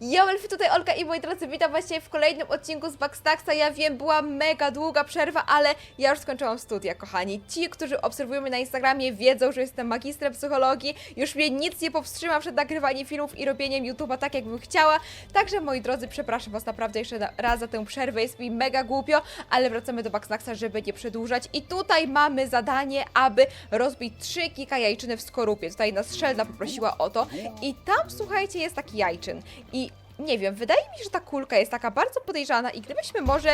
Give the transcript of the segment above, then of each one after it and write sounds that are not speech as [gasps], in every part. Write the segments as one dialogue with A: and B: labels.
A: Ja Elfy, tutaj Olka i moi drodzy, witam właśnie w kolejnym odcinku z Backstaxa. Ja wiem, była mega długa przerwa, ale ja już skończyłam studia, kochani. Ci, którzy obserwują mnie na Instagramie, wiedzą, że jestem magistrem psychologii. Już mnie nic nie powstrzyma przed nagrywaniem filmów i robieniem YouTube'a tak, jakbym chciała. Także, moi drodzy, przepraszam was naprawdę jeszcze raz za tę przerwę. Jest mi mega głupio, ale wracamy do Backstaxa, żeby nie przedłużać. I tutaj mamy zadanie, aby rozbić trzy kika jajczyny w skorupie. Tutaj nas Szelna poprosiła o to. I tam, słuchajcie, jest taki jajczyn. I nie wiem, wydaje mi się, że ta kulka jest taka bardzo podejrzana i gdybyśmy może...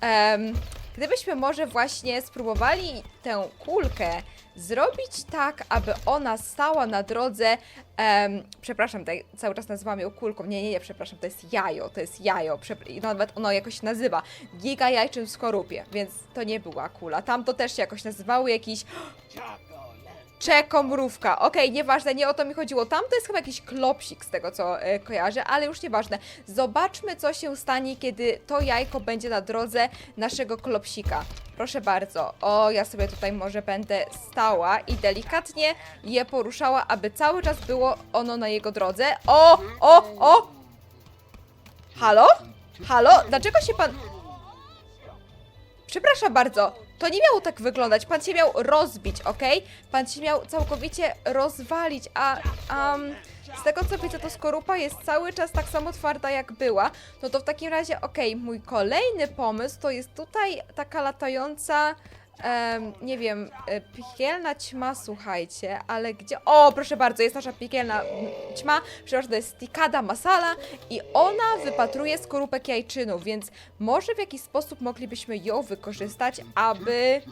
A: em, gdybyśmy może właśnie spróbowali tę kulkę zrobić tak, aby ona stała na drodze... em, przepraszam, tutaj cały czas nazywam ją kulką. Nie, nie, nie, przepraszam, to jest jajo, to jest jajo. I nawet ono jakoś się nazywa. Giga jajczyn w skorupie, więc to nie była kula. Tam to też się jakoś nazywały jakiś... Czekomrówka. Okej, nieważne, nie o to mi chodziło. Tam to jest chyba jakiś klopsik z tego, co e, kojarzę, ale już nieważne. Zobaczmy, co się stanie, kiedy to jajko będzie na drodze naszego klopsika. Proszę bardzo. O, ja sobie tutaj może będę stała i delikatnie je poruszała, aby cały czas było ono na jego drodze. O, o, o! Halo? Halo? Dlaczego się pan... Przepraszam bardzo, to nie miało tak wyglądać. Pan się miał rozbić, ok? Pan się miał całkowicie rozwalić, a um, z tego co widzę, to skorupa jest cały czas tak samo twarda jak była. No to w takim razie, ok, mój kolejny pomysł to jest tutaj taka latająca. Nie wiem, e, piekielna ćma, słuchajcie, ale gdzie. O, proszę bardzo, jest nasza piekielna ćma. Przepraszam, to jest tikada masala i ona wypatruje skorupek jajczynów, więc może w jakiś sposób moglibyśmy ją wykorzystać, aby.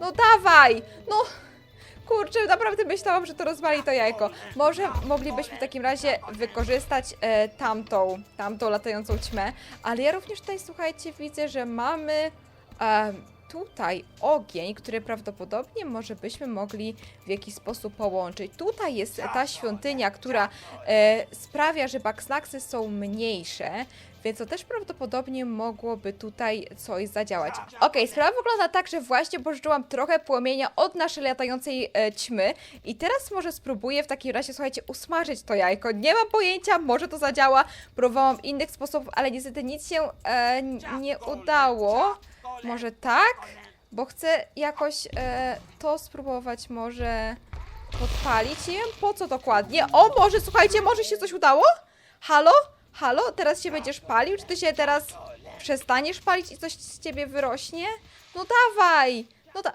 A: No dawaj! No. Kurczę, naprawdę myślałam, że to rozwali to jajko. Może moglibyśmy w takim razie wykorzystać e, tamtą, tamtą latającą ćmę, ale ja również tutaj, słuchajcie, widzę, że mamy e, tutaj ogień, który prawdopodobnie może byśmy mogli w jakiś sposób połączyć. Tutaj jest ta świątynia, która e, sprawia, że backsnacksy są mniejsze, więc to też prawdopodobnie mogłoby tutaj coś zadziałać. Okej, sprawa wygląda tak, że właśnie pożyczyłam trochę płomienia od naszej latającej e, ćmy i teraz może spróbuję w takim razie, słuchajcie, usmażyć to jajko. Nie mam pojęcia, może to zadziała. Próbowałam innych sposobów, ale niestety nic się e, nie udało. Może tak? Bo chcę jakoś e, to spróbować może podpalić. Nie wiem po co dokładnie. O, może słuchajcie, może się coś udało? Halo? Halo? Teraz się będziesz palił? Czy ty się teraz przestaniesz palić i coś z ciebie wyrośnie? No dawaj! No da...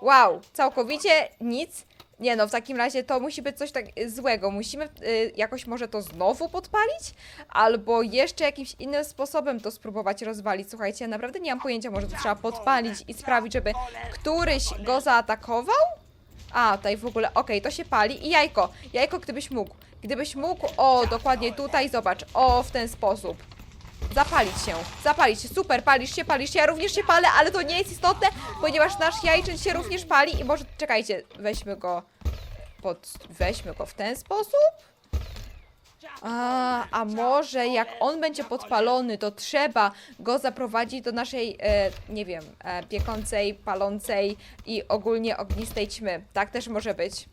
A: Wow, całkowicie nic. Nie no, w takim razie to musi być coś tak złego. Musimy y, jakoś może to znowu podpalić? Albo jeszcze jakimś innym sposobem to spróbować rozwalić. Słuchajcie, naprawdę nie mam pojęcia, może to trzeba podpalić i sprawić, żeby któryś go zaatakował? A, tutaj w ogóle, okej, to się pali. I jajko, jajko gdybyś mógł. Gdybyś mógł, o, dokładnie tutaj, zobacz, o, w ten sposób. Zapalić się, zapalić się, super, palisz się, palisz się, ja również się palę, ale to nie jest istotne, ponieważ nasz jajczyn się również pali i może, czekajcie, weźmy go pod, weźmy go w ten sposób? A, a może jak on będzie podpalony, to trzeba go zaprowadzić do naszej, e, nie wiem, e, piekącej, palącej i ogólnie ognistej ćmy. Tak też może być.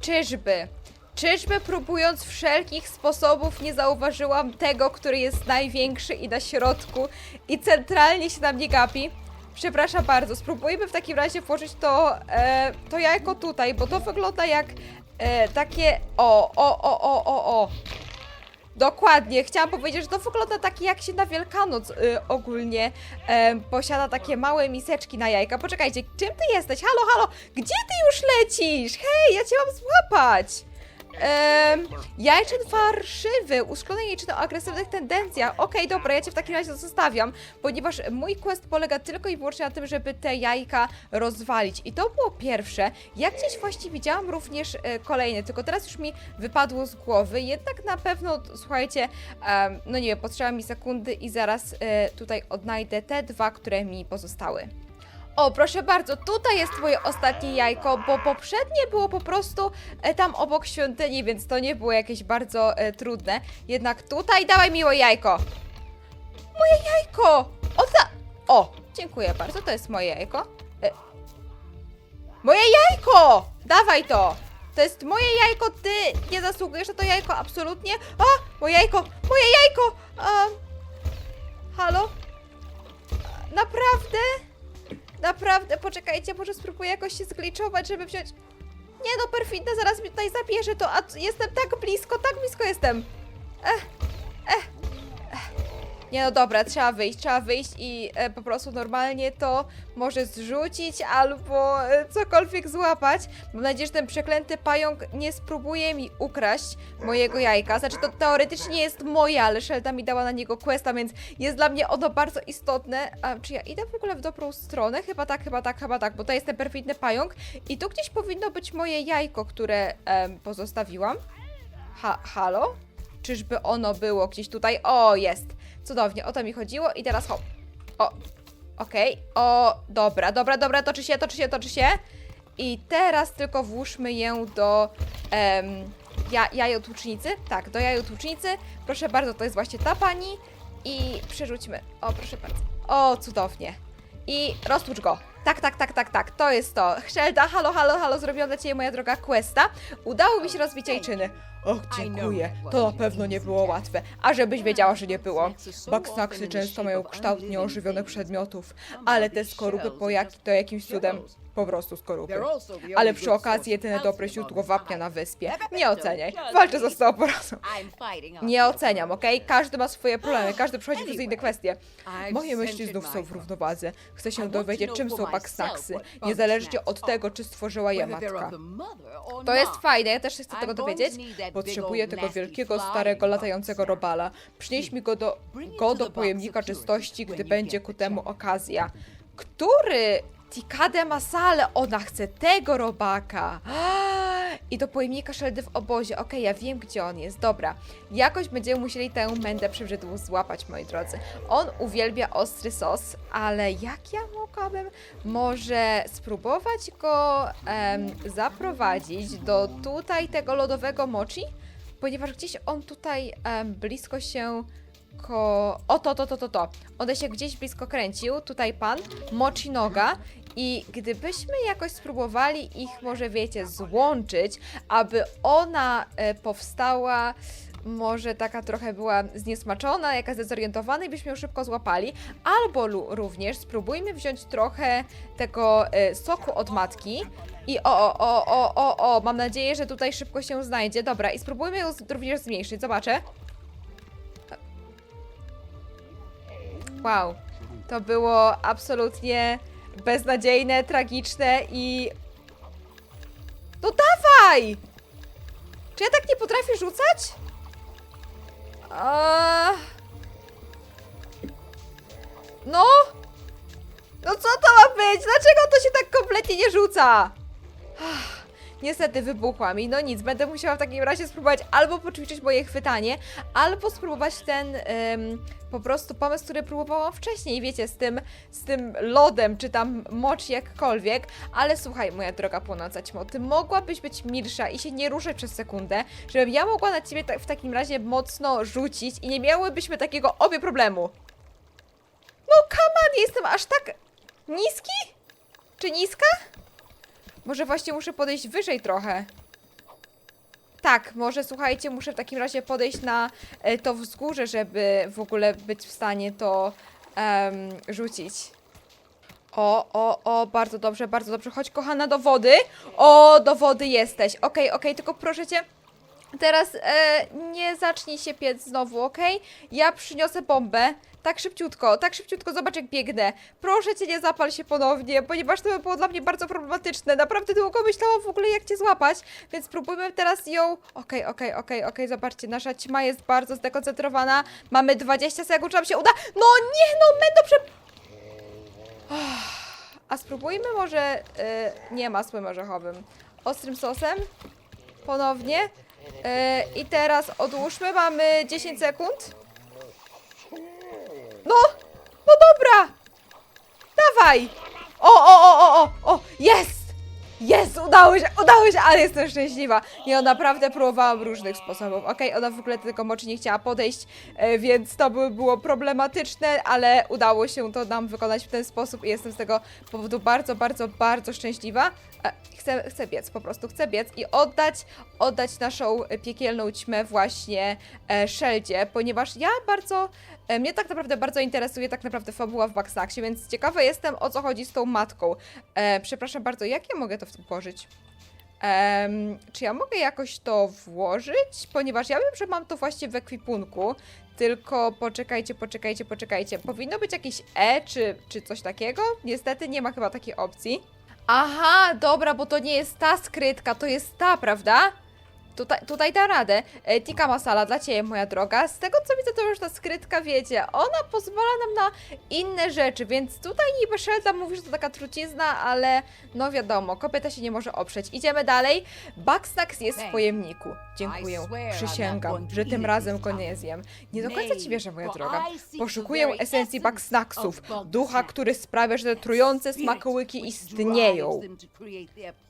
A: Czyżby? Czyżby próbując wszelkich sposobów nie zauważyłam tego, który jest największy i na środku i centralnie się na mnie gapi? Przepraszam bardzo, spróbujmy w takim razie włożyć to, e, to jajko tutaj, bo to wygląda jak e, takie... O, o, o, o, o, o. Dokładnie, chciałam powiedzieć, że to wygląda tak jak się na Wielkanoc y, ogólnie em, posiada takie małe miseczki na jajka. Poczekajcie, czym ty jesteś? Halo, halo, gdzie ty już lecisz? Hej, ja cię mam złapać! Um, jajczyn farszywy, uszklone jajczyny o agresywnych tendencjach. Okej, dobra, ja cię w takim razie zostawiam, ponieważ mój quest polega tylko i wyłącznie na tym, żeby te jajka rozwalić. I to było pierwsze. Ja gdzieś właśnie widziałam również e, kolejne, tylko teraz już mi wypadło z głowy. Jednak na pewno, słuchajcie, em, no nie wiem, potrzeba mi sekundy i zaraz e, tutaj odnajdę te dwa, które mi pozostały. O, proszę bardzo, tutaj jest moje ostatnie jajko, bo poprzednie było po prostu e, tam obok świątyni, więc to nie było jakieś bardzo e, trudne. Jednak tutaj dawaj miło jajko. Moje jajko! Odda... O, dziękuję bardzo, to jest moje jajko. E... Moje jajko! Dawaj to! To jest moje jajko, ty nie zasługujesz na to jajko, absolutnie. O! Moje jajko! Moje jajko! Halo? Naprawdę? Naprawdę? Poczekajcie, może spróbuję jakoś się zgliczować, żeby wziąć... Nie no, perfidne, zaraz mnie tutaj zabierze to, a jestem tak blisko, tak blisko jestem. Ech, ech, ech. Nie no dobra, trzeba wyjść, trzeba wyjść i e, po prostu normalnie to może zrzucić albo e, cokolwiek złapać. Mam nadzieję, że ten przeklęty pająk nie spróbuje mi ukraść mojego jajka. Znaczy to teoretycznie jest moje, ale Shelda mi dała na niego questa, więc jest dla mnie ono bardzo istotne. A czy ja idę w ogóle w dobrą stronę? Chyba tak, chyba tak, chyba tak, bo to jest ten perfidny pająk i tu gdzieś powinno być moje jajko, które pozostawiłam. Ha, halo? Czyżby ono było gdzieś tutaj? O, jest. Cudownie, o to mi chodziło i teraz hop. O, okej. O, dobra, dobra, dobra, toczy się, toczy się, toczy się. I teraz tylko włóżmy ją do em, ja, jajotłucznicy. Tak, do jajotłucznicy. Proszę bardzo, to jest właśnie ta pani. I przerzućmy. O, proszę bardzo. O, cudownie. I roztłucz go. Tak, tak, tak, tak, tak. To jest to. Szelda, halo, halo, halo, zrobiona dla Ciebie moja droga questa. Udało mi się rozbić jajczyny. Och, dziękuję. To na pewno nie było łatwe. A żebyś wiedziała, że nie było. Baksnaksy często mają kształt nieożywionych przedmiotów, ale te skorupy pojaki to jakimś cudem po prostu skorupy. Ale przy okazji jedyne dobre źródło wapnia na wyspie. Nie oceniaj. Walczę z osteoporozą. Nie oceniam, okej? Każdy ma swoje problemy, [gasps] każdy przechodzi przez inne kwestie. Moje myśli znów są w równowadze. Chcę się dowiedzieć, czym są baksnaksy, niezależnie od tego, czy stworzyła je matka. To jest fajne, ja też się chcę tego dowiedzieć. Potrzebuję tego wielkiego, starego, latającego robala. Przynieś mi go do, go do pojemnika czystości, gdy będzie ku temu okazja. Który? Tikade Masale, ona chce tego robaka. [gasps] I do pojemnika szeldy w obozie. Okej, ja wiem, gdzie on jest. Dobra. Jakoś będziemy musieli tę mędę przybrzydłą złapać, moi drodzy. On uwielbia ostry sos, ale jak ja mogłabym może spróbować go em, zaprowadzić do tutaj tego lodowego mochi? Ponieważ gdzieś on tutaj em, blisko się ko... O, to, to, to, to, to. On się gdzieś blisko kręcił, tutaj pan, mochi noga i gdybyśmy jakoś spróbowali ich może, wiecie, złączyć, aby ona e, powstała może taka trochę była zniesmaczona, jaka zdezorientowana i byśmy ją szybko złapali, albo również spróbujmy wziąć trochę tego e, soku od matki i o, o, o, o, o, o, mam nadzieję, że tutaj szybko się znajdzie. Dobra, i spróbujmy ją z- również zmniejszyć, zobaczę. Wow, to było absolutnie beznadziejne, tragiczne i... No dawaj! Czy ja tak nie potrafię rzucać? Eee... No? No co to ma być? Dlaczego to się tak kompletnie nie rzuca? Niestety wybuchła mi. No nic, będę musiała w takim razie spróbować albo poćwiczyć moje chwytanie, albo spróbować ten em, po prostu pomysł, który próbowałam wcześniej, wiecie, z tym, z tym lodem, czy tam mocz jakkolwiek. Ale słuchaj, moja droga płonąca ćmo, ty mogłabyś być milsza i się nie ruszać przez sekundę, żebym ja mogła na ciebie w takim razie mocno rzucić i nie miałybyśmy takiego obie problemu. No come on, jestem aż tak niski? Czy niska? Może właśnie muszę podejść wyżej trochę. Tak, może słuchajcie, muszę w takim razie podejść na e, to wzgórze, żeby w ogóle być w stanie to em, rzucić. O, o, o, bardzo dobrze, bardzo dobrze. Chodź, kochana, do wody. O, do wody jesteś. Okej, okej, tylko proszę cię. Teraz e, nie zacznij się piec znowu, okej? Ja przyniosę bombę. Tak szybciutko, tak szybciutko, zobacz jak biegnę. Proszę cię, nie zapal się ponownie, ponieważ to by było dla mnie bardzo problematyczne. Naprawdę długo myślałam w ogóle jak cię złapać, więc spróbujmy teraz ją... Okej, okej, okej, okej, zobaczcie, nasza ćma jest bardzo zdekoncentrowana. Mamy 20 sekund, czy nam się uda? No nie, no, będą prze... A spróbujmy może y, nie masłem orzechowym. Ostrym sosem. Ponownie. Y, I teraz odłóżmy. Mamy 10 sekund. No! No dobra! Dawaj! O, o, o, o, o! O! Jest! Jest! Udało się! Udało się! Ale jestem szczęśliwa! Ja naprawdę próbowałam różnych sposobów. Okej, ona w ogóle tego moczy nie chciała podejść, e, więc to by było problematyczne, ale udało się to nam wykonać w ten sposób i jestem z tego powodu bardzo, bardzo, bardzo szczęśliwa. E, Chcę, chcę biec, po prostu chcę biec i oddać, oddać naszą e, piekielną ćmę właśnie e, Szeldzie, ponieważ ja bardzo, e, mnie tak naprawdę bardzo interesuje tak naprawdę fabuła w Baxnaxie, więc ciekawa jestem o co chodzi z tą matką. E, przepraszam bardzo, jak ja mogę to włożyć? Em, czy ja mogę jakoś to włożyć? Ponieważ ja wiem, że mam to właśnie w ekwipunku, tylko poczekajcie, poczekajcie, poczekajcie. Powinno być jakieś E czy, czy coś takiego? Niestety nie ma chyba takiej opcji. Aha, dobra, bo to nie jest ta skrytka, to jest ta, prawda? Tutaj, tutaj da radę. E, Tikka masala dla Ciebie, moja droga. Z tego co widzę, to już ta skrytka, wiecie, ona pozwala nam na inne rzeczy, więc tutaj niby Shelda mówi, że to taka trucizna, ale no wiadomo, kobieta się nie może oprzeć. Idziemy dalej. Bugsnax jest w pojemniku. Dziękuję. Przysięgam, że tym razem go nie zjem. Nie do końca Ci wierzę, moja droga. Poszukuję esencji Bugsnaxów, ducha, który sprawia, że te trujące smakołyki istnieją.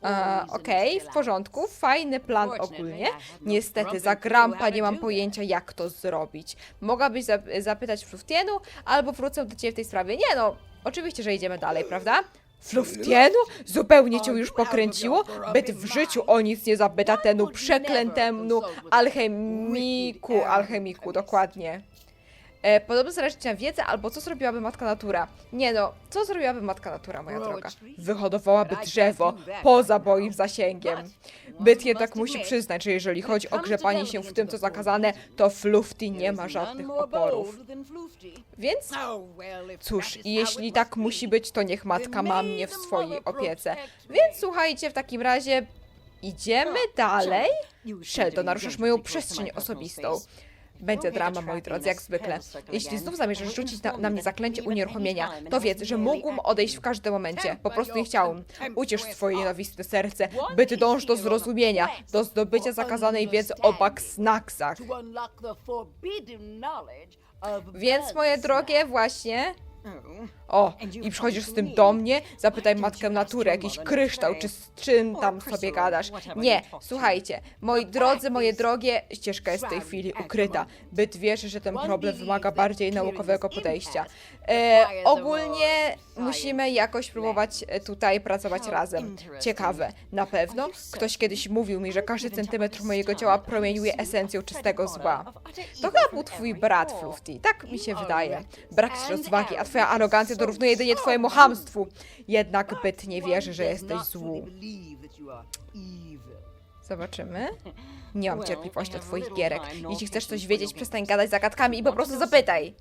A: E, Okej, w porządku, fajny plan ogólnie. Niestety, za grampa nie mam pojęcia, jak to zrobić. Mogłabyś zap- zapytać Fluftienu, albo wrócę do ciebie w tej sprawie. Nie no, oczywiście, że idziemy dalej, prawda? Fluftienu? Zupełnie cię już pokręciło? Byt w życiu o nic nie zapyta temu przeklętemu alchemiku, alchemiku, dokładnie. E, podobno zależy ci na wiedzy, albo co zrobiłaby Matka Natura. Nie no, co zrobiłaby Matka Natura, moja droga? Wyhodowałaby drzewo poza moim zasięgiem. Byt jednak musi przyznać, że jeżeli chodzi o grzepanie się w tym, co zakazane, to Flufty nie ma żadnych oporów. Więc cóż, i jeśli tak musi być, to niech matka ma mnie w swojej opiece. Więc słuchajcie, w takim razie idziemy dalej. Sheldon, naruszasz moją przestrzeń osobistą. Będzie drama, moi drodzy, jak zwykle. Jeśli znów zamierzasz rzucić na, na mnie zaklęcie unieruchomienia, to wiedz, że mógłbym odejść w każdym momencie. Po prostu nie chciałem. Uciesz swoje nienawistne serce, by ty dąż do zrozumienia, do zdobycia zakazanej wiedzy o Bugsnaxach. Więc, moje drogie, właśnie... O, i przychodzisz z tym do mnie? Zapytaj matkę natury, jakiś kryształ, czy z czym tam sobie gadasz. Nie, słuchajcie, moi drodzy, moje drogie, ścieżka jest w tej chwili ukryta. Byt wierzy, że ten problem wymaga bardziej naukowego podejścia. E, ogólnie musimy jakoś próbować e, tutaj pracować razem. Ciekawe, na pewno? Ktoś kiedyś mówił mi, że każdy centymetr mojego ciała promieniuje esencją czystego zła. To chyba był twój brat, Flufty. Tak mi się wydaje. Brak rozwagi, a twoja arogancja dorównuje jedynie twojemu hamstwu. Jednak byt nie wierzy, że jesteś złu. Zobaczymy. Nie mam cierpliwości do twoich gierek. Jeśli chcesz coś wiedzieć, przestań gadać zagadkami i po prostu zapytaj.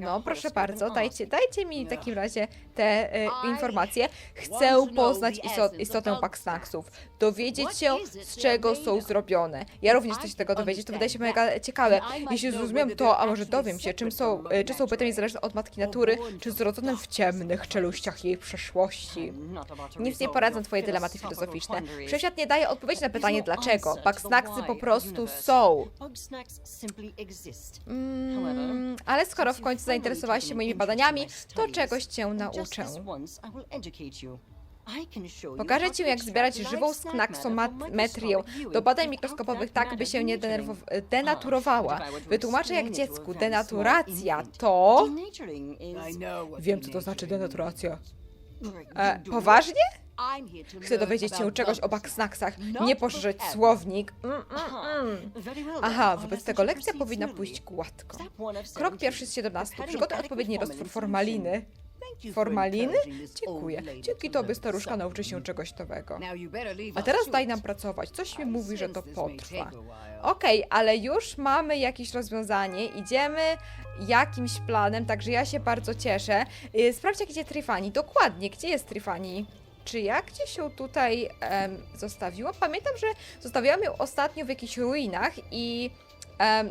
A: No, proszę bardzo, dajcie, dajcie mi w takim razie te e, informacje. Chcę poznać istot, istotę Bugsnaxów, dowiedzieć się, z czego są zrobione. Ja również chcę się tego dowiedzieć, to wydaje się mega ciekawe. Jeśli zrozumiem to, a może dowiem się, czym są, e, czy są bytem niezależne od matki natury, czy zrodzonym w ciemnych czeluściach jej przeszłości. Nic nie poradzą twoje dylematy filozoficzne. Wszechświat nie daje odpowiedzi na pytanie dlaczego. Bugsnaxy po prostu są. Mm, ale skoro w końcu zainteresowałaś się moimi badaniami, to czegoś cię nauczę. Pokażę ci, jak zbierać żywą sknaksometrię do badań mikroskopowych tak, by się nie denaturowała. Wytłumaczę jak dziecku. Denaturacja to... Wiem, co to znaczy denaturacja. E, poważnie? Chcę dowiedzieć się czegoś o baksnaksach, nie poszerzyć słownik. Mm, mm, mm. Aha, wobec tego lekcja powinna pójść gładko. Krok pierwszy z 17. Przygotuj odpowiedni roztwór formaliny. Formaliny? Dziękuję. Dzięki tobie staruszka nauczy się czegoś nowego. A teraz daj nam pracować. Coś mi mówi, że to potrwa. Okej, ale już mamy jakieś rozwiązanie. Idziemy jakimś planem, także ja się bardzo cieszę. Yy, Sprawdź, jak idzie Trifani. Dokładnie, gdzie jest Trifani? Czy ja gdzieś ją tutaj em, zostawiłam? Pamiętam, że zostawiłam ją ostatnio w jakichś ruinach i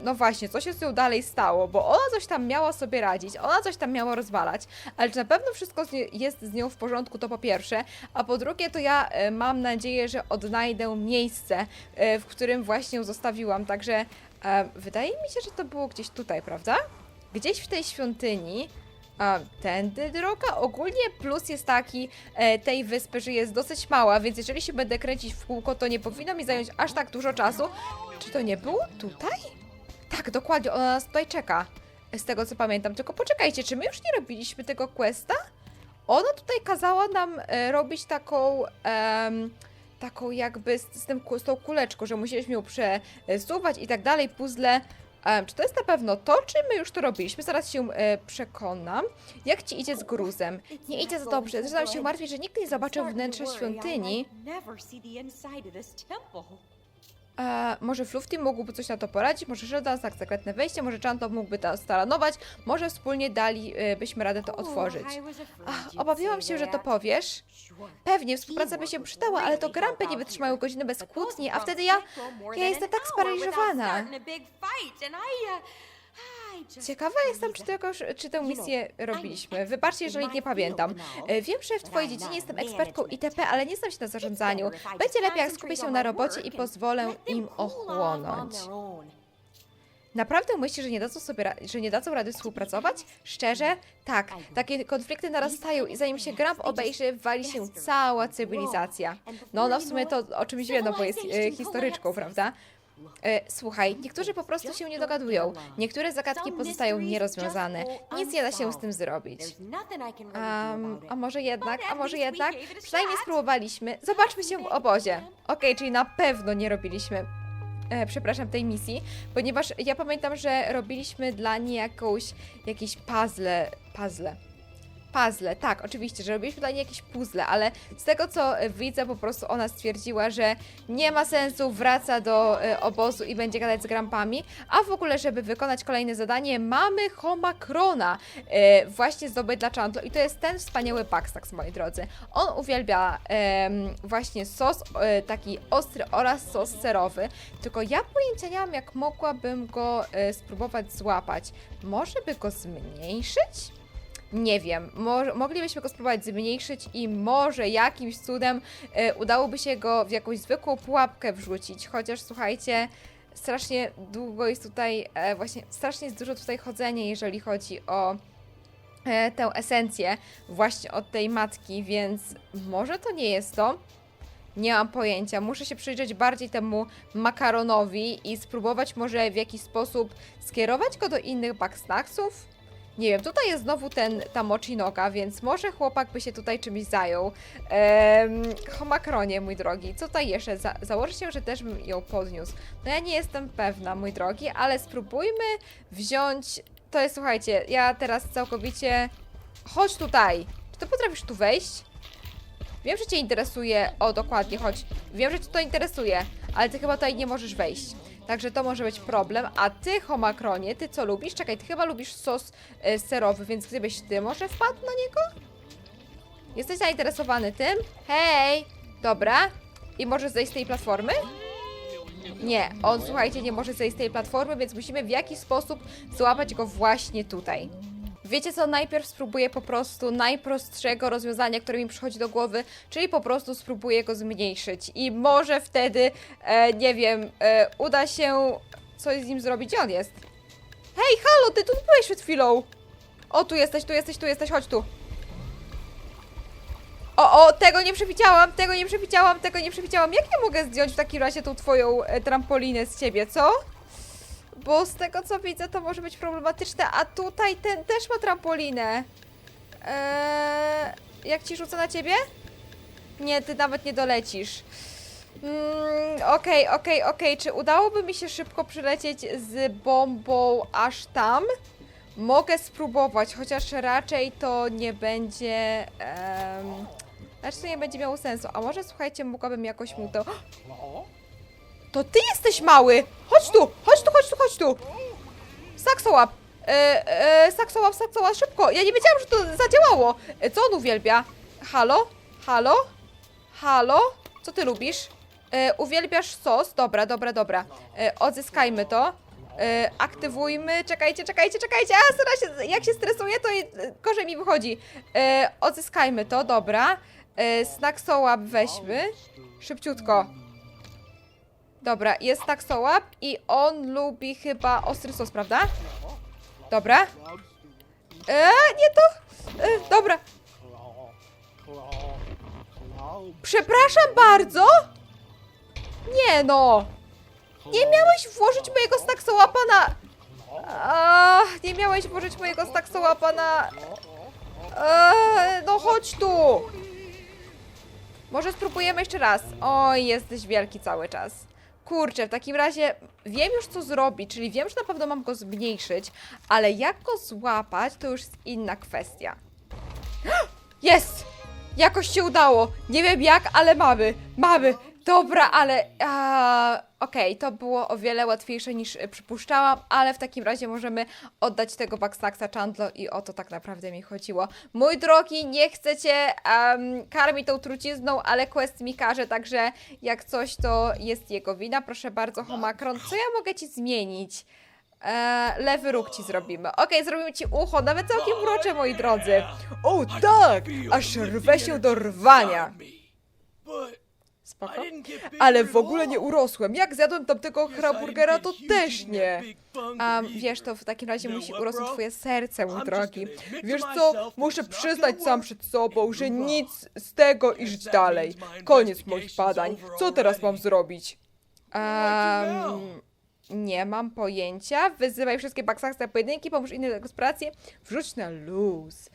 A: no właśnie, co się z nią dalej stało? Bo ona coś tam miała sobie radzić, ona coś tam miała rozwalać, ale czy na pewno wszystko jest z nią w porządku, to po pierwsze, a po drugie to ja e, mam nadzieję, że odnajdę miejsce, e, w którym właśnie ją zostawiłam, także e, wydaje mi się, że to było gdzieś tutaj, prawda? Gdzieś w tej świątyni a, tędy droga? Ogólnie plus jest taki e, tej wyspy, że jest dosyć mała, więc jeżeli się będę kręcić w kółko, to nie powinno mi zająć aż tak dużo czasu. Czy to nie było tutaj? Tak, dokładnie, ona nas tutaj czeka. Z tego co pamiętam. Tylko poczekajcie, czy my już nie robiliśmy tego questa? ona tutaj kazała nam e, robić taką, taką jakby z, z, tym, z tą kuleczką, że musieliśmy ją przesuwać i tak dalej, puzzle. Czy to jest na pewno to, czy my już to robiliśmy? Zaraz się e, przekonam. Jak ci idzie z gruzem? Nie idzie za dobrze. Zaczynam się martwić, że nikt nie zobaczył wnętrza świątyni. E, może Flufty mógłby coś na to poradzić, może Sheldon znak sekretne wejście, może Chanto mógłby to staranować, może wspólnie dalibyśmy radę to otworzyć. Ach, obawiałam się, że to powiesz. Pewnie, współpraca by się przydała, ale to grampy nie wytrzymają godziny bez kłótni, a wtedy ja... ja jestem tak sparaliżowana. Ciekawa jestem, czy, tylko, czy tę misję robiliśmy. Wybaczcie, jeżeli nie pamiętam. E, Wiem, że w twojej dziedzinie jestem ekspertką ITP, ale nie znam się na zarządzaniu. Będzie lepiej, jak skupię się na robocie i pozwolę im ochłonąć. Naprawdę myślisz, że nie dadzą sobie że nie dadzą rady współpracować? Szczerze? Tak. Takie konflikty narastają i zanim się Gramp obejrzy, wali się cała cywilizacja. No ona w sumie to o czymś wie, no bo jest e, historyczką, prawda? E, słuchaj, niektórzy po prostu się nie dogadują. Niektóre zagadki pozostają nierozwiązane. Nic nie da się z tym zrobić. Um, a może jednak, a może jednak? Przynajmniej spróbowaliśmy. Zobaczmy się w obozie. Okej, czyli na pewno nie robiliśmy. E, przepraszam, tej misji, ponieważ ja pamiętam, że robiliśmy dla niej jakąś, jakieś puzzle, puzzle, puzzle, tak, oczywiście, że robiliśmy dla niej jakieś puzzle, ale z tego co e, widzę, po prostu ona stwierdziła, że nie ma sensu, wraca do e, obozu i będzie gadać z grampami, a w ogóle, żeby wykonać kolejne zadanie, mamy Homakrona, e, właśnie zdobyć dla Chantlo i to jest ten wspaniały Paxtax, moi drodzy. On uwielbia em, właśnie sos e, taki ostry oraz sos serowy, tylko ja pojęcia nie mam, jak mogłabym go e, spróbować złapać. Może by go zmniejszyć? Nie wiem, mo moglibyśmy go spróbować zmniejszyć i może jakimś cudem e, udałoby się go w jakąś zwykłą pułapkę wrzucić, chociaż słuchajcie, strasznie długo jest tutaj, e, właśnie strasznie jest dużo tutaj chodzenia, jeżeli chodzi o e, tę esencję właśnie od tej matki, więc może to nie jest to. Nie mam pojęcia. Muszę się przyjrzeć bardziej temu makaronowi i spróbować może w jakiś sposób skierować go do innych backsnacksów. Nie wiem, tutaj jest znowu ten, ta mochinoga, więc może chłopak by się tutaj czymś zajął. Ehm, homakronie, mój drogi. Co tutaj jeszcze? Za założę się, że też bym ją podniósł. No ja nie jestem pewna, mój drogi, ale spróbujmy wziąć... To jest, słuchajcie, ja teraz całkowicie... Chodź tutaj! Czy ty potrafisz tu wejść? Wiem, że cię interesuje... O, dokładnie, chodź. Wiem, że cię to interesuje, ale ty chyba tutaj nie możesz wejść. Także to może być problem. A ty, Homakronie, ty co lubisz? Czekaj, ty chyba lubisz sos e, serowy, więc gdybyś ty może wpadł na niego? Jesteś zainteresowany tym? Hej! Dobra. I możesz zejść z tej platformy? Nie, on słuchajcie, nie może zejść z tej platformy, więc musimy w jakiś sposób złapać go właśnie tutaj. Wiecie co, najpierw spróbuję po prostu najprostszego rozwiązania, które mi przychodzi do głowy, czyli po prostu spróbuję go zmniejszyć i może wtedy, e, nie wiem, e, uda się coś z nim zrobić. Gdzie on jest? Hej, halo, ty tu byłeś przed chwilą! O, tu jesteś, tu jesteś, tu jesteś, chodź tu. O, o, tego nie przewidziałam, tego nie przewidziałam, tego nie przewidziałam. Jak ja mogę zdjąć w takim razie tą twoją e, trampolinę z ciebie, co? Bo z tego co widzę, to może być problematyczne, a tutaj ten też ma trampolinę. Eee, jak ci rzucę na ciebie? Nie, ty nawet nie dolecisz. Mm, Okej, okej, okej. Czy udałoby mi się szybko przylecieć z bombą aż tam? Mogę spróbować, chociaż raczej to nie będzie. Um, raczej to nie będzie miało sensu. A może słuchajcie, mogłabym jakoś mu to. To ty jesteś mały! Chodź tu! Chodź tu, chodź tu, chodź tu! Saksołap! E, e, saksołap, saksołap, szybko! Ja nie wiedziałam, że to zadziałało! E, co on uwielbia? Halo? Halo? Halo? Co ty lubisz? E, uwielbiasz sos? Dobra, dobra, dobra. E, odzyskajmy to. E, aktywujmy. Czekajcie, czekajcie, czekajcie. A, zaraz się, jak się stresuję, to e, gorzej mi wychodzi. E, odzyskajmy to, dobra. E, snack sołap weźmy. Szybciutko. Dobra, jest taksołap i on lubi chyba ostry sos, prawda? Dobra. Eee, nie to. E, dobra. Przepraszam bardzo. Nie no. Nie miałeś włożyć mojego staksołapa na... A, nie miałeś włożyć mojego staksołapa na... Eee, no chodź tu! Może spróbujemy jeszcze raz. Oj, jesteś wielki cały czas. Kurczę, w takim razie wiem już co zrobić, czyli wiem, że na pewno mam go zmniejszyć, ale jak go złapać, to już jest inna kwestia. [gasps] Jest! Jakoś się udało. Nie wiem jak, ale mamy. Mamy. Dobra, ale. a, Okej, to było o wiele łatwiejsze niż y, przypuszczałam, ale w takim razie możemy oddać tego Backsnacksa Chandlo i o to tak naprawdę mi chodziło. Mój drogi, nie chcę cię um, karmić tą trucizną, ale quest mi każe, także jak coś, to jest jego wina. Proszę bardzo, Homakron, co ja mogę ci zmienić? E, lewy róg ci zrobimy. Okej, zrobimy ci ucho, nawet całkiem urocze, moi drodzy. O tak, aż rwę się do rwania. Spoko. Ale w ogóle nie urosłem. Jak zjadłem tamtego hamburgera, to też nie. A wiesz, to w takim razie musi urosnąć twoje serce, mój drogi. Wiesz co, muszę przyznać sam przed sobą, że nic z tego i żyć dalej. Koniec moich badań. Co teraz mam zrobić? Um, nie mam pojęcia. Wyzywaj wszystkie baksaks na pojedynki, pomóż innym na sprawację. Wrzuć na luz.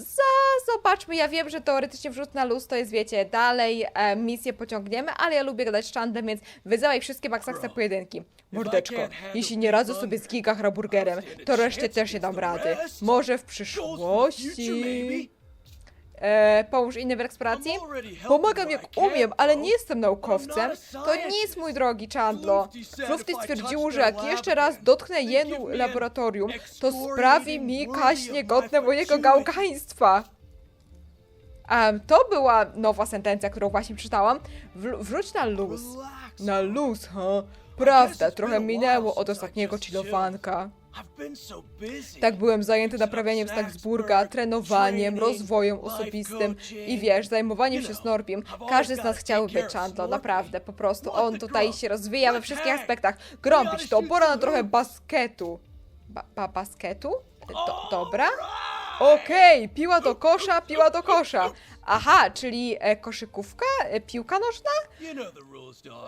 A: Za, zobaczmy, ja wiem, że teoretycznie wrzut na luz to jest, wiecie, dalej e, misję pociągniemy, ale ja lubię gadać szczandem, więc wyzywaj wszystkie baksakse pojedynki. Mordeczko, jeśli nie radzę sobie z giga hamburgerem, to reszcie też nie dam rady. Może w przyszłości... E, pomóż innym w eksploracji? Pomagam jak umiem, ale nie jestem naukowcem. To jest mój drogi Chandlo. Flufty stwierdziło, że jak jeszcze raz dotknę jenu laboratorium, to sprawi mi kaśnie godne mojego gałgaństwa. Em, to była nowa sentencja, którą właśnie czytałam. W, wróć na luz. Na luz, ha? Prawda, trochę minęło od ostatniego chillowanka. Tak byłem zajęty naprawianiem Snacksburga, trenowaniem, rozwojem osobistym i wiesz, zajmowaniem się Snorpiem. Każdy z nas chciałby być Chandlo, naprawdę, po prostu. On tutaj się rozwija we wszystkich aspektach. Grąbić to, pora na trochę basketu. Ba, ba basketu? Do, dobra. Okej, piła do kosza, piła do kosza. Aha, czyli e, koszykówka? E, piłka nożna?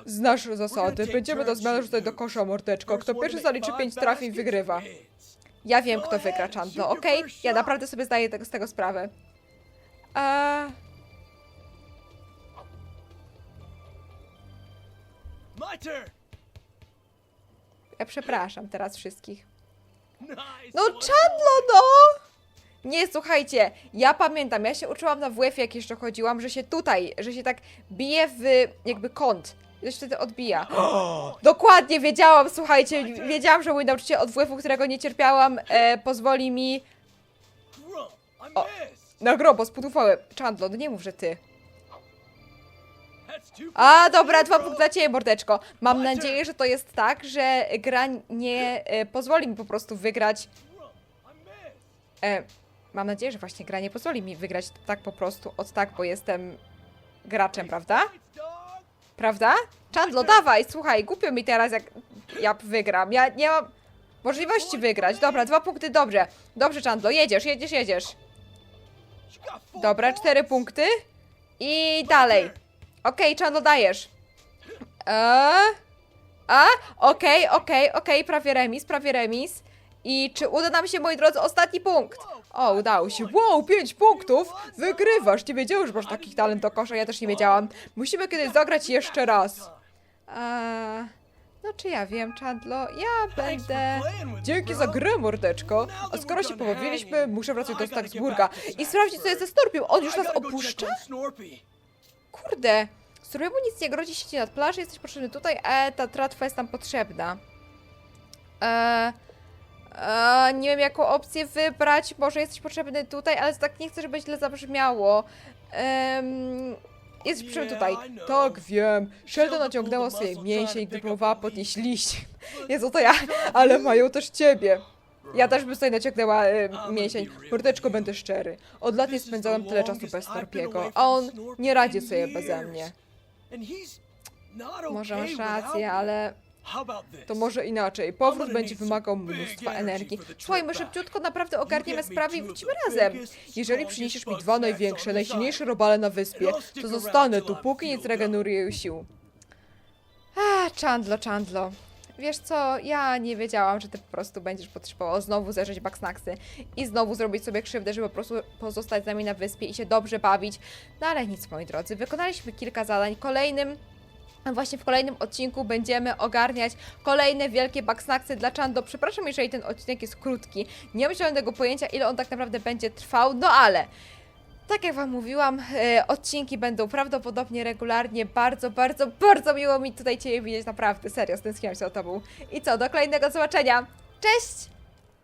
A: Znasz zasady. Będziemy do zmiany rzucać do kosza, mordeczko. Kto pierwszy zaliczy 5 trafień, wygrywa. Ja wiem, kto wygra, Chandlo, okej? Ja naprawdę sobie zdaję tego, z tego sprawę. Eee, ja przepraszam teraz wszystkich. No, Chandlo, no! Nie, słuchajcie, ja pamiętam, ja się uczyłam na WF, jak jeszcze chodziłam, że się tutaj, że się tak bije w jakby kąt. I to się wtedy odbija. [gasps] Dokładnie, wiedziałam, słuchajcie, wiedziałam, że mój nauczyciel od WF-u, którego nie cierpiałam, e, pozwoli mi
B: O.
A: na grobo spudufałem. Chandlo, no nie mów, że ty. A, dobra, dwa punkty dla ciebie, mordeczko. Mam nadzieję, że to jest tak, że gra nie e, pozwoli mi po prostu wygrać E, mam nadzieję, że właśnie gra nie pozwoli mi wygrać tak po prostu od tak, bo jestem graczem, prawda? Prawda? Chandlo, dawaj, słuchaj, głupio mi teraz, jak ja wygram. Ja nie mam możliwości wygrać. Dobra, dwa punkty, dobrze. Dobrze, Chandlo, jedziesz, jedziesz, jedziesz. Dobra, cztery punkty. I dalej. Okej, Chandlo, dajesz. Eee? A? Okej, okej, okej, prawie remis, prawie remis. I czy uda nam się, moi drodzy, ostatni punkt? O, udało się. Wow, pięć punktów! Wygrywasz! Nie wiedziałem, że masz taki talent do kosza, ja też nie wiedziałam. Musimy kiedyś zagrać jeszcze raz. Eee, no czy ja wiem, Chandlo? Ja będę... Dzięki za grę, mordeczko. A skoro się pobawiliśmy, muszę wracać do Staksburga i sprawdzić, co jest ze Snorpią. On już nas opuszcza? Kurde, Snorpiemu nic nie grozi, siedzi nad plaży, jesteś potrzebny tutaj, e, ta tratwa jest nam potrzebna. E, e, nie wiem, jaką opcję wybrać, może jesteś potrzebny tutaj, ale tak nie chcę, żeby źle zabrzmiało. Um, jesteś potrzebny tutaj. Tak, wiem. Sheldon naciągnęła sobie mięsień, gdy próbowała podnieść liść. [laughs] Jezu, to ja, ale mają też ciebie. Ja też bym sobie naciągnęła e, mięsień. Mordeczko, będę szczery. Od lat nie spędzałem tyle czasu bez Snorpiego, a on nie radzi sobie beze mnie. Może masz rację, ale to może inaczej. Powrót będzie wymagał mnóstwa energii. Słuchaj, my szybciutko naprawdę ogarniemy sprawy i wrócimy razem. Jeżeli przyniesiesz mi dwa największe, najsilniejsze robale na wyspie, to zostanę tu, póki nie zregeneruję sił. A, Chandlo, Chandlo. Wiesz co, ja nie wiedziałam, że ty po prostu będziesz potrzebował znowu zerzeć backsnacksy i znowu zrobić sobie krzywdę, żeby po prostu pozostać z nami na wyspie i się dobrze bawić. No ale nic, moi drodzy, wykonaliśmy kilka zadań. Kolejnym właśnie w kolejnym odcinku będziemy ogarniać kolejne wielkie backsnacksy dla Chando. Przepraszam, jeżeli ten odcinek jest krótki. Nie mam zielonego pojęcia, ile on tak naprawdę będzie trwał, no ale... Tak jak Wam mówiłam, e, odcinki będą prawdopodobnie regularnie. Bardzo, bardzo, bardzo miło mi tutaj Ciebie widzieć, naprawdę. Serio, stęskniłam się o Tobą. I co, do kolejnego zobaczenia. Cześć!